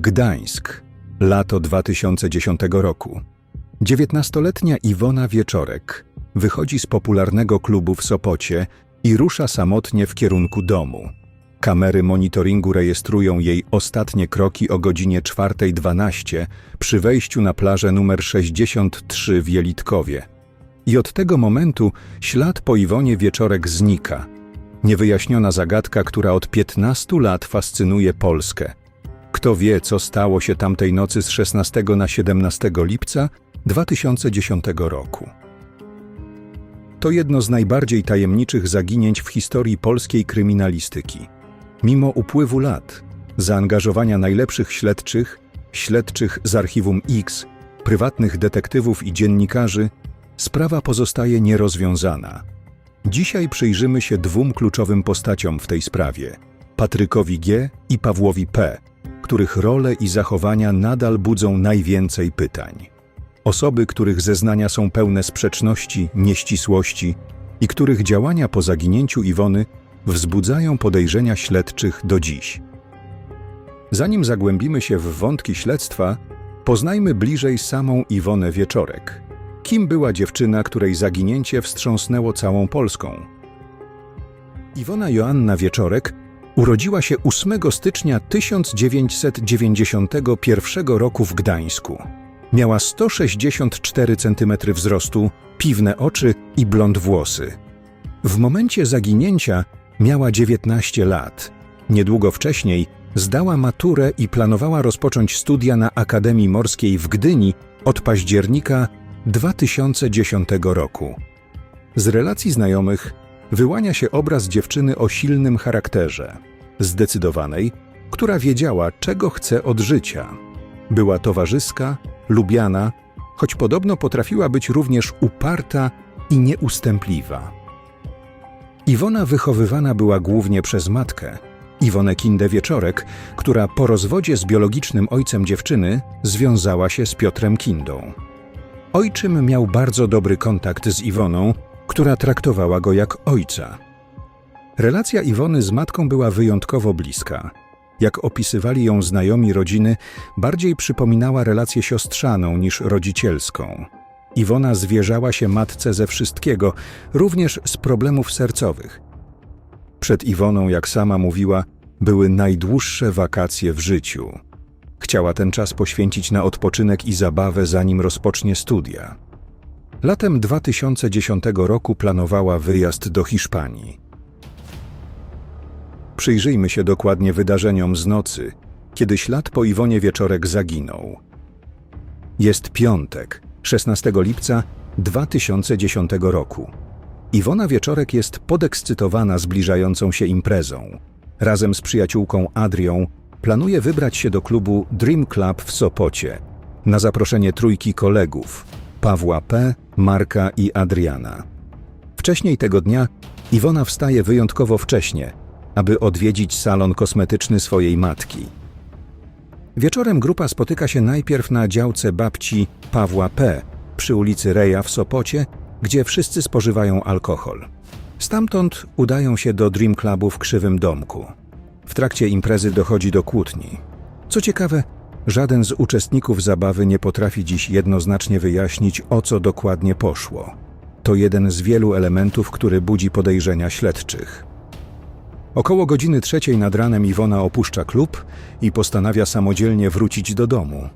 Gdańsk, lato 2010 roku. Dziewiętnastoletnia Iwona Wieczorek wychodzi z popularnego klubu w Sopocie i rusza samotnie w kierunku domu. Kamery monitoringu rejestrują jej ostatnie kroki o godzinie 4.12 przy wejściu na plażę numer 63 w Jelitkowie. I od tego momentu ślad po Iwonie Wieczorek znika. Niewyjaśniona zagadka, która od 15 lat fascynuje Polskę. Kto wie, co stało się tamtej nocy z 16 na 17 lipca 2010 roku. To jedno z najbardziej tajemniczych zaginięć w historii polskiej kryminalistyki. Mimo upływu lat, zaangażowania najlepszych śledczych, śledczych z archiwum X, prywatnych detektywów i dziennikarzy, sprawa pozostaje nierozwiązana. Dzisiaj przyjrzymy się dwóm kluczowym postaciom w tej sprawie: Patrykowi G i Pawłowi P, których role i zachowania nadal budzą najwięcej pytań. Osoby, których zeznania są pełne sprzeczności, nieścisłości i których działania po zaginięciu Iwony wzbudzają podejrzenia śledczych do dziś. Zanim zagłębimy się w wątki śledztwa, poznajmy bliżej samą Iwonę Wieczorek. Kim była dziewczyna, której zaginięcie wstrząsnęło całą Polską? Iwona Joanna Wieczorek urodziła się 8 stycznia 1991 roku w Gdańsku. Miała 164 cm wzrostu, piwne oczy i blond włosy. W momencie zaginięcia miała 19 lat. Niedługo wcześniej zdała maturę i planowała rozpocząć studia na Akademii Morskiej w Gdyni od października 2010 roku. Z relacji znajomych wyłania się obraz dziewczyny o silnym charakterze, zdecydowanej, która wiedziała, czego chce od życia. Była towarzyska, lubiana, choć podobno potrafiła być również uparta i nieustępliwa. Iwona wychowywana była głównie przez matkę, Iwonę Kindę Wieczorek, która po rozwodzie z biologicznym ojcem dziewczyny związała się z Piotrem Kindą. Ojczym miał bardzo dobry kontakt z Iwoną, która traktowała go jak ojca. Relacja Iwony z matką była wyjątkowo bliska. Jak opisywali ją znajomi rodziny, bardziej przypominała relację siostrzaną niż rodzicielską. Iwona zwierzała się matce ze wszystkiego, również z problemów sercowych. Przed Iwoną, jak sama mówiła, były najdłuższe wakacje w życiu. Chciała ten czas poświęcić na odpoczynek i zabawę, zanim rozpocznie studia. Latem 2010 roku planowała wyjazd do Hiszpanii. Przyjrzyjmy się dokładnie wydarzeniom z nocy, kiedy ślad po Iwonie Wieczorek zaginął. Jest piątek, 16 lipca 2010 roku. Iwona Wieczorek jest podekscytowana zbliżającą się imprezą. Razem z przyjaciółką Adrią planuje wybrać się do klubu Dream Club w Sopocie na zaproszenie trójki kolegów Pawła P., Marka i Adriana. Wcześniej tego dnia Iwona wstaje wyjątkowo wcześnie, aby odwiedzić salon kosmetyczny swojej matki. Wieczorem grupa spotyka się najpierw na działce babci Pawła P. przy ulicy Reja w Sopocie, gdzie wszyscy spożywają alkohol. Stamtąd udają się do Dream Clubu w Krzywym Domku. W trakcie imprezy dochodzi do kłótni. Co ciekawe, żaden z uczestników zabawy nie potrafi dziś jednoznacznie wyjaśnić, o co dokładnie poszło. To jeden z wielu elementów, który budzi podejrzenia śledczych. Około godziny trzeciej nad ranem Iwona opuszcza klub i postanawia samodzielnie wrócić do domu.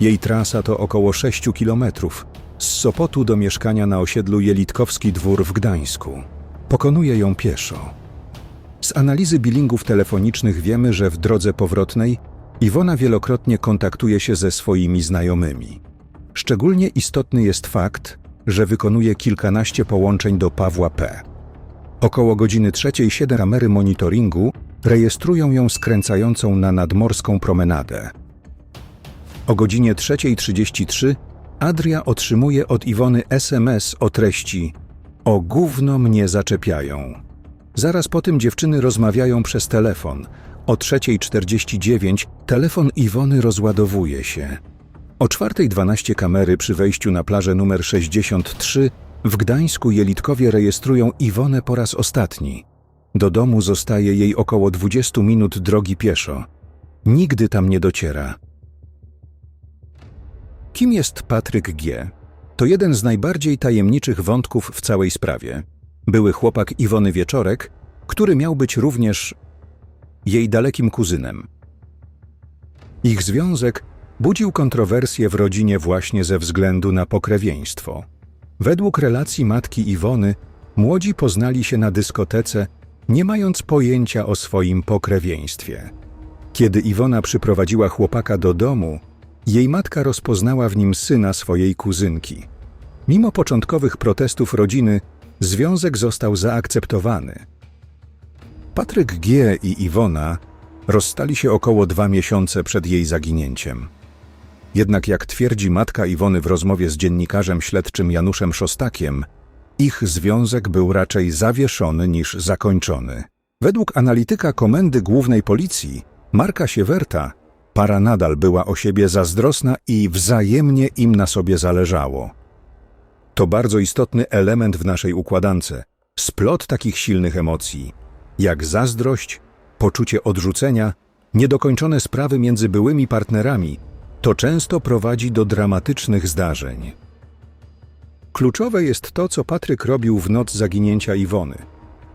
Jej trasa to około 6 kilometrów, z Sopotu do mieszkania na osiedlu Jelitkowski Dwór w Gdańsku. Pokonuje ją pieszo. Z analizy billingów telefonicznych wiemy, że w drodze powrotnej Iwona wielokrotnie kontaktuje się ze swoimi znajomymi. Szczególnie istotny jest fakt, że wykonuje kilkanaście połączeń do Pawła P. Około godziny trzeciej siedem kamery monitoringu rejestrują ją skręcającą na nadmorską promenadę. O godzinie 3.33 Adria otrzymuje od Iwony SMS o treści O gówno mnie zaczepiają. Zaraz po tym dziewczyny rozmawiają przez telefon. O 3.49 telefon Iwony rozładowuje się. O 4.12 kamery przy wejściu na plażę numer 63 w Gdańsku Jelitkowie rejestrują Iwonę po raz ostatni. Do domu zostaje jej około 20 minut drogi pieszo. Nigdy tam nie dociera. Kim jest Patryk G? To jeden z najbardziej tajemniczych wątków w całej sprawie. Były chłopak Iwony Wieczorek, który miał być również jej dalekim kuzynem. Ich związek budził kontrowersje w rodzinie właśnie ze względu na pokrewieństwo. Według relacji matki Iwony, młodzi poznali się na dyskotece, nie mając pojęcia o swoim pokrewieństwie. Kiedy Iwona przyprowadziła chłopaka do domu, jej matka rozpoznała w nim syna swojej kuzynki. Mimo początkowych protestów rodziny, związek został zaakceptowany. Patryk G. i Iwona rozstali się około dwa miesiące przed jej zaginięciem. Jednak jak twierdzi matka Iwony w rozmowie z dziennikarzem śledczym Januszem Szostakiem, ich związek był raczej zawieszony niż zakończony. Według analityka Komendy Głównej Policji, Marka Siewerta, para nadal była o siebie zazdrosna i wzajemnie im na sobie zależało. To bardzo istotny element w naszej układance, splot takich silnych emocji, jak zazdrość, poczucie odrzucenia, niedokończone sprawy między byłymi partnerami, to często prowadzi do dramatycznych zdarzeń. Kluczowe jest to, co Patryk robił w noc zaginięcia Iwony.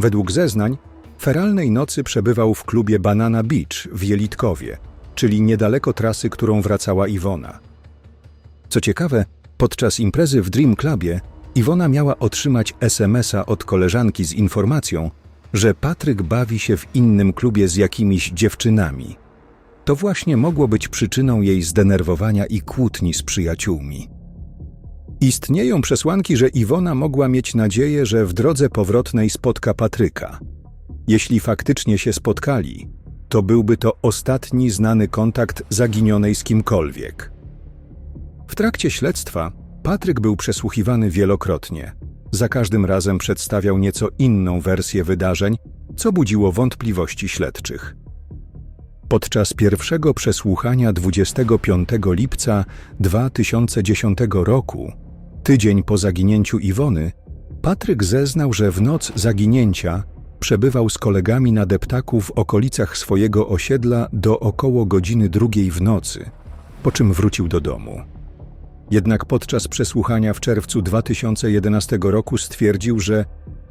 Według zeznań, feralnej nocy przebywał w klubie Banana Beach w Jelitkowie, czyli niedaleko trasy, którą wracała Iwona. Co ciekawe, podczas imprezy w Dream Clubie Iwona miała otrzymać SMS-a od koleżanki z informacją, że Patryk bawi się w innym klubie z jakimiś dziewczynami. To właśnie mogło być przyczyną jej zdenerwowania i kłótni z przyjaciółmi. Istnieją przesłanki, że Iwona mogła mieć nadzieję, że w drodze powrotnej spotka Patryka. Jeśli faktycznie się spotkali, to byłby to ostatni znany kontakt zaginionej z kimkolwiek. W trakcie śledztwa Patryk był przesłuchiwany wielokrotnie. Za każdym razem przedstawiał nieco inną wersję wydarzeń, co budziło wątpliwości śledczych. Podczas pierwszego przesłuchania 25 lipca 2010 roku, tydzień po zaginięciu Iwony, Patryk zeznał, że w noc zaginięcia przebywał z kolegami na deptaku w okolicach swojego osiedla do około godziny drugiej w nocy, po czym wrócił do domu. Jednak podczas przesłuchania w czerwcu 2011 roku stwierdził, że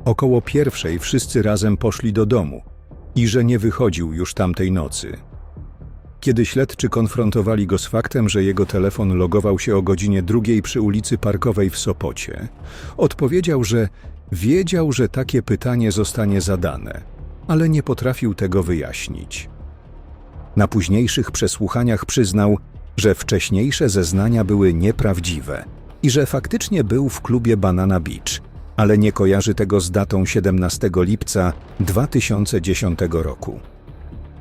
około pierwszej wszyscy razem poszli do domu i że nie wychodził już tamtej nocy. Kiedy śledczy konfrontowali go z faktem, że jego telefon logował się o godzinie drugiej przy ulicy Parkowej w Sopocie, odpowiedział, że wiedział, że takie pytanie zostanie zadane, ale nie potrafił tego wyjaśnić. Na późniejszych przesłuchaniach przyznał, że wcześniejsze zeznania były nieprawdziwe i że faktycznie był w klubie Banana Beach, ale nie kojarzy tego z datą 17 lipca 2010 roku.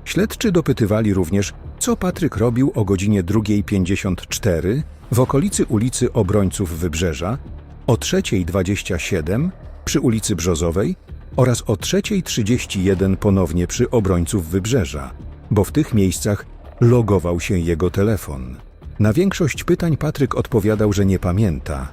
Śledczy dopytywali również, co Patryk robił o godzinie 2.54 w okolicy ulicy Obrońców Wybrzeża, o 3.27 przy ulicy Brzozowej oraz o 3.31 ponownie przy Obrońców Wybrzeża, bo w tych miejscach logował się jego telefon. Na większość pytań Patryk odpowiadał, że nie pamięta.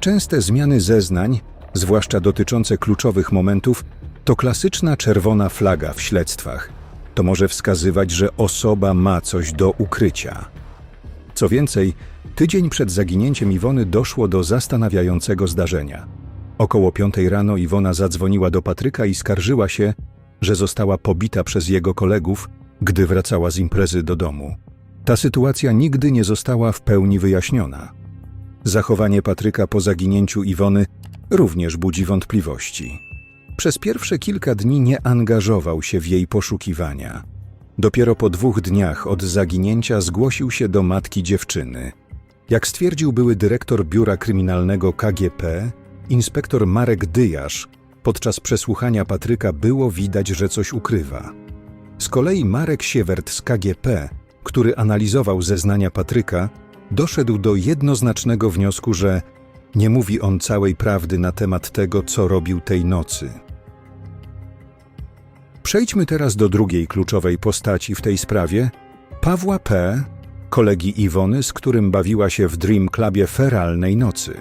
Częste zmiany zeznań, zwłaszcza dotyczące kluczowych momentów, to klasyczna czerwona flaga w śledztwach. To może wskazywać, że osoba ma coś do ukrycia. Co więcej, tydzień przed zaginięciem Iwony doszło do zastanawiającego zdarzenia. Około piątej rano Iwona zadzwoniła do Patryka i skarżyła się, że została pobita przez jego kolegów, gdy wracała z imprezy do domu. Ta sytuacja nigdy nie została w pełni wyjaśniona. Zachowanie Patryka po zaginięciu Iwony również budzi wątpliwości. Przez pierwsze kilka dni nie angażował się w jej poszukiwania. Dopiero po dwóch dniach od zaginięcia zgłosił się do matki dziewczyny. Jak stwierdził były dyrektor biura kryminalnego KGP, inspektor Marek Dyjasz, podczas przesłuchania Patryka było widać, że coś ukrywa. Z kolei Marek Siewert z KGP, który analizował zeznania Patryka, doszedł do jednoznacznego wniosku, że nie mówi on całej prawdy na temat tego, co robił tej nocy. Przejdźmy teraz do drugiej kluczowej postaci w tej sprawie Pawła P., kolegi Iwony, z którym bawiła się w Dream Clubie feralnej nocy.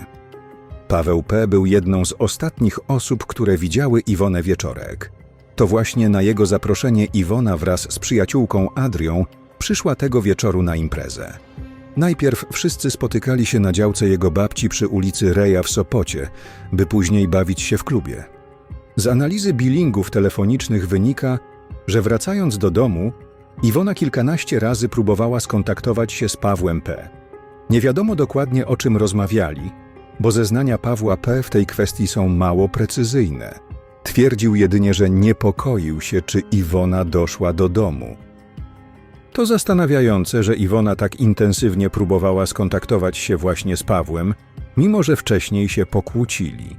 Paweł P. był jedną z ostatnich osób, które widziały Iwonę wieczorek. To właśnie na jego zaproszenie Iwona wraz z przyjaciółką Adrią przyszła tego wieczoru na imprezę. Najpierw wszyscy spotykali się na działce jego babci przy ulicy Reja w Sopocie, by później bawić się w klubie. Z analizy billingów telefonicznych wynika, że wracając do domu, Iwona kilkanaście razy próbowała skontaktować się z Pawłem P. Nie wiadomo dokładnie o czym rozmawiali, bo zeznania Pawła P. w tej kwestii są mało precyzyjne. Twierdził jedynie, że niepokoił się, czy Iwona doszła do domu. To zastanawiające, że Iwona tak intensywnie próbowała skontaktować się właśnie z Pawłem, mimo że wcześniej się pokłócili.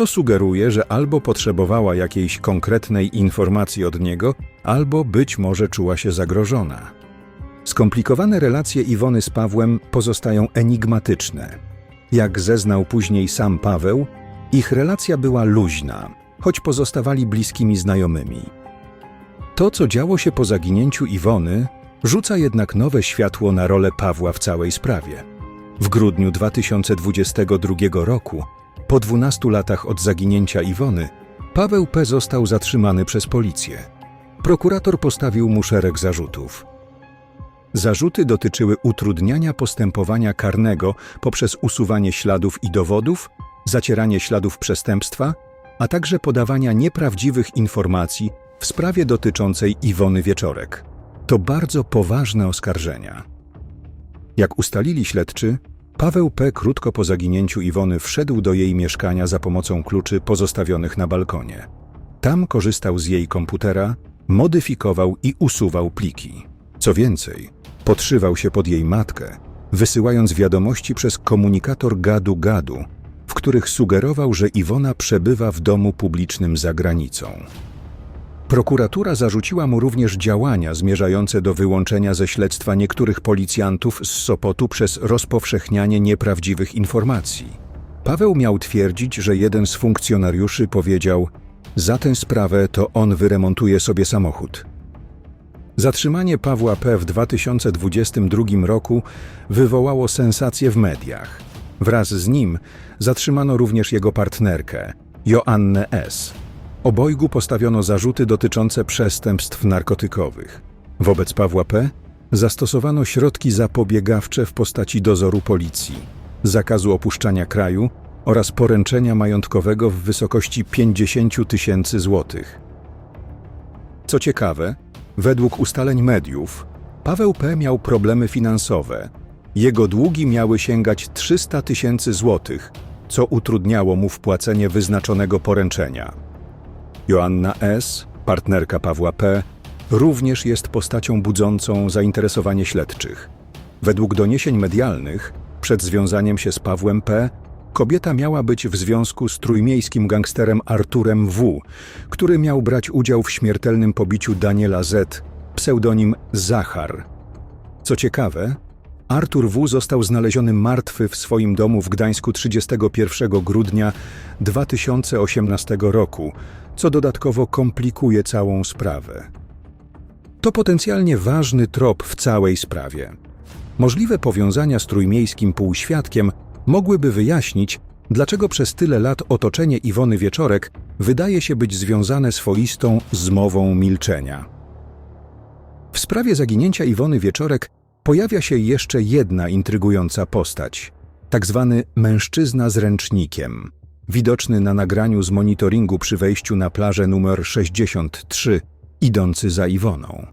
To sugeruje, że albo potrzebowała jakiejś konkretnej informacji od niego, albo być może czuła się zagrożona. Skomplikowane relacje Iwony z Pawłem pozostają enigmatyczne. Jak zeznał później sam Paweł, ich relacja była luźna, choć pozostawali bliskimi znajomymi. To, co działo się po zaginięciu Iwony, rzuca jednak nowe światło na rolę Pawła w całej sprawie. W grudniu 2022 roku, po 12 latach od zaginięcia Iwony, Paweł P. został zatrzymany przez policję. Prokurator postawił mu szereg zarzutów. Zarzuty dotyczyły utrudniania postępowania karnego poprzez usuwanie śladów i dowodów, zacieranie śladów przestępstwa, a także podawania nieprawdziwych informacji w sprawie dotyczącej Iwony Wieczorek. To bardzo poważne oskarżenia. Jak ustalili śledczy, Paweł P. krótko po zaginięciu Iwony wszedł do jej mieszkania za pomocą kluczy pozostawionych na balkonie. Tam korzystał z jej komputera, modyfikował i usuwał pliki. Co więcej, podszywał się pod jej matkę, wysyłając wiadomości przez komunikator gadu-gadu, w których sugerował, że Iwona przebywa w domu publicznym za granicą. Prokuratura zarzuciła mu również działania zmierzające do wyłączenia ze śledztwa niektórych policjantów z Sopotu przez rozpowszechnianie nieprawdziwych informacji. Paweł miał twierdzić, że jeden z funkcjonariuszy powiedział: Za tę sprawę to on wyremontuje sobie samochód. Zatrzymanie Pawła P. w 2022 roku wywołało sensację w mediach. Wraz z nim zatrzymano również jego partnerkę, Joannę S. Obojgu postawiono zarzuty dotyczące przestępstw narkotykowych. Wobec Pawła P. zastosowano środki zapobiegawcze w postaci dozoru policji, zakazu opuszczania kraju oraz poręczenia majątkowego w wysokości 50 tysięcy złotych. Co ciekawe, według ustaleń mediów, Paweł P. miał problemy finansowe. Jego długi miały sięgać 300 tysięcy złotych, co utrudniało mu wpłacenie wyznaczonego poręczenia. Joanna S., partnerka Pawła P., również jest postacią budzącą zainteresowanie śledczych. Według doniesień medialnych, przed związaniem się z Pawłem P., kobieta miała być w związku z trójmiejskim gangsterem Arturem W., który miał brać udział w śmiertelnym pobiciu Daniela Z., pseudonim Zachar. Co ciekawe, Artur W. został znaleziony martwy w swoim domu w Gdańsku 31 grudnia 2018 roku, co dodatkowo komplikuje całą sprawę. To potencjalnie ważny trop w całej sprawie. Możliwe powiązania z trójmiejskim półświadkiem mogłyby wyjaśnić, dlaczego przez tyle lat otoczenie Iwony Wieczorek wydaje się być związane swoistą zmową milczenia. W sprawie zaginięcia Iwony Wieczorek pojawia się jeszcze jedna intrygująca postać, tak zwany mężczyzna z ręcznikiem, widoczny na nagraniu z monitoringu przy wejściu na plażę numer 63, idący za Iwoną.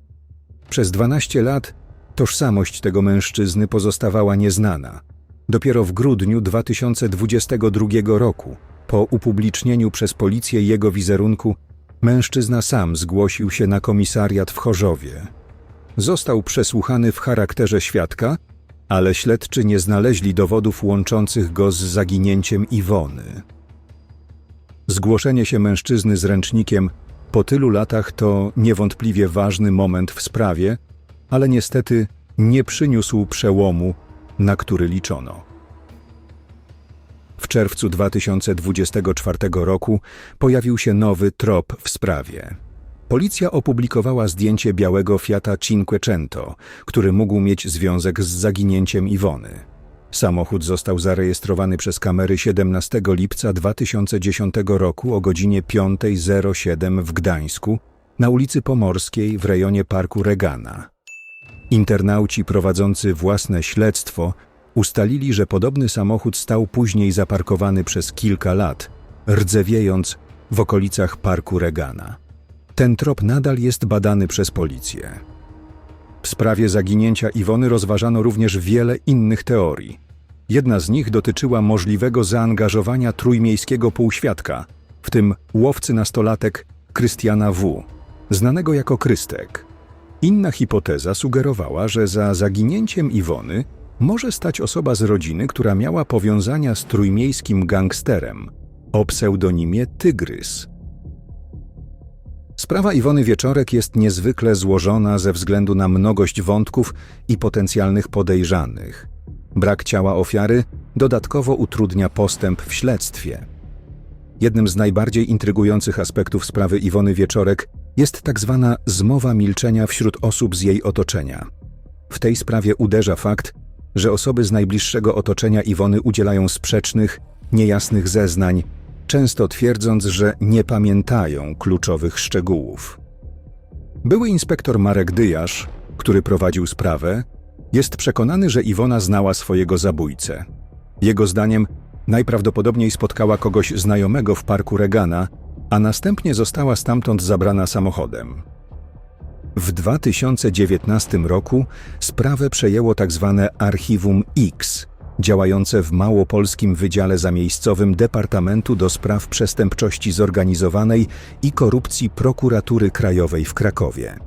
Przez 12 lat tożsamość tego mężczyzny pozostawała nieznana. Dopiero w grudniu 2022 roku, po upublicznieniu przez policję jego wizerunku, mężczyzna sam zgłosił się na komisariat w Chorzowie. Został przesłuchany w charakterze świadka, ale śledczy nie znaleźli dowodów łączących go z zaginięciem Iwony. Zgłoszenie się mężczyzny z ręcznikiem po tylu latach to niewątpliwie ważny moment w sprawie, ale niestety nie przyniósł przełomu, na który liczono. W czerwcu 2024 roku pojawił się nowy trop w sprawie. Policja opublikowała zdjęcie białego Fiata Cinquecento, który mógł mieć związek z zaginięciem Iwony. Samochód został zarejestrowany przez kamery 17 lipca 2010 roku o godzinie 5.07 w Gdańsku na ulicy Pomorskiej w rejonie Parku Regana. Internauci prowadzący własne śledztwo ustalili, że podobny samochód stał później zaparkowany przez kilka lat, rdzewiejąc w okolicach parku Regana. Ten trop nadal jest badany przez policję. W sprawie zaginięcia Iwony rozważano również wiele innych teorii. Jedna z nich dotyczyła możliwego zaangażowania trójmiejskiego półświadka, w tym łowcy nastolatek Krystiana W., znanego jako Krystek. Inna hipoteza sugerowała, że za zaginięciem Iwony może stać osoba z rodziny, która miała powiązania z trójmiejskim gangsterem o pseudonimie Tygrys. Sprawa Iwony Wieczorek jest niezwykle złożona ze względu na mnogość wątków i potencjalnych podejrzanych. Brak ciała ofiary dodatkowo utrudnia postęp w śledztwie. Jednym z najbardziej intrygujących aspektów sprawy Iwony Wieczorek jest tak zwana zmowa milczenia wśród osób z jej otoczenia. W tej sprawie uderza fakt, że osoby z najbliższego otoczenia Iwony udzielają sprzecznych, niejasnych zeznań, często twierdząc, że nie pamiętają kluczowych szczegółów. Były inspektor Marek Dyjasz, który prowadził sprawę, jest przekonany, że Iwona znała swojego zabójcę. Jego zdaniem najprawdopodobniej spotkała kogoś znajomego w parku Regana, a następnie została stamtąd zabrana samochodem. W 2019 roku sprawę przejęło tzw. Archiwum X, działające w Małopolskim Wydziale Zamiejscowym Departamentu do Spraw Przestępczości Zorganizowanej i Korupcji Prokuratury Krajowej w Krakowie.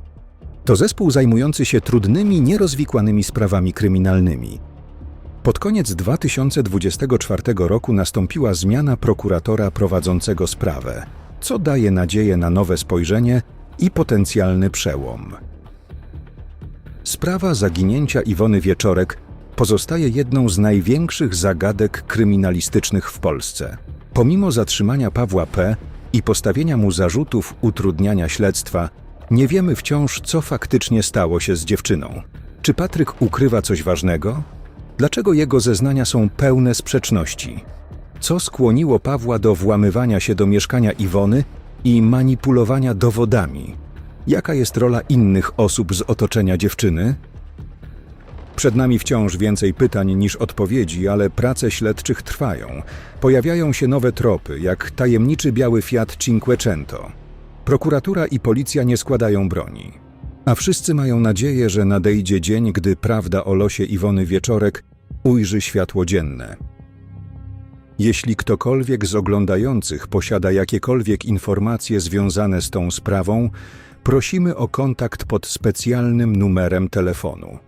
To zespół zajmujący się trudnymi, nierozwikłanymi sprawami kryminalnymi. Pod koniec 2024 roku nastąpiła zmiana prokuratora prowadzącego sprawę, co daje nadzieję na nowe spojrzenie i potencjalny przełom. Sprawa zaginięcia Iwony Wieczorek pozostaje jedną z największych zagadek kryminalistycznych w Polsce. Pomimo zatrzymania Pawła P. i postawienia mu zarzutów utrudniania śledztwa, nie wiemy wciąż, co faktycznie stało się z dziewczyną. Czy Patryk ukrywa coś ważnego? Dlaczego jego zeznania są pełne sprzeczności? Co skłoniło Pawła do włamywania się do mieszkania Iwony i manipulowania dowodami? Jaka jest rola innych osób z otoczenia dziewczyny? Przed nami wciąż więcej pytań niż odpowiedzi, ale prace śledczych trwają. Pojawiają się nowe tropy, jak tajemniczy biały Fiat Cinquecento. Prokuratura i policja nie składają broni. A wszyscy mają nadzieję, że nadejdzie dzień, gdy prawda o losie Iwony Wieczorek ujrzy światło dzienne. Jeśli ktokolwiek z oglądających posiada jakiekolwiek informacje związane z tą sprawą, prosimy o kontakt pod specjalnym numerem telefonu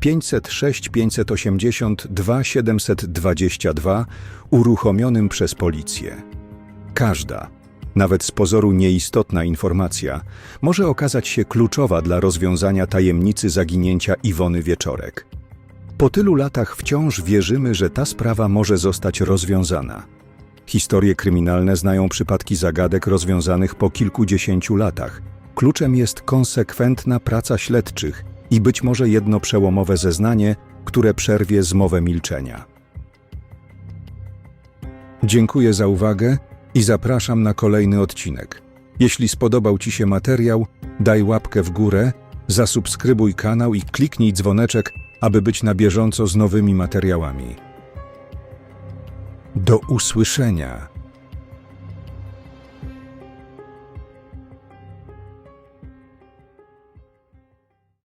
506 580 2722 uruchomionym przez policję. Każda, nawet z pozoru nieistotna informacja, może okazać się kluczowa dla rozwiązania tajemnicy zaginięcia Iwony Wieczorek. Po tylu latach wciąż wierzymy, że ta sprawa może zostać rozwiązana. Historie kryminalne znają przypadki zagadek rozwiązanych po kilkudziesięciu latach. Kluczem jest konsekwentna praca śledczych i być może jedno przełomowe zeznanie, które przerwie zmowę milczenia. Dziękuję za uwagę i zapraszam na kolejny odcinek. Jeśli spodobał Ci się materiał, daj łapkę w górę, zasubskrybuj kanał i kliknij dzwoneczek, aby być na bieżąco z nowymi materiałami. Do usłyszenia.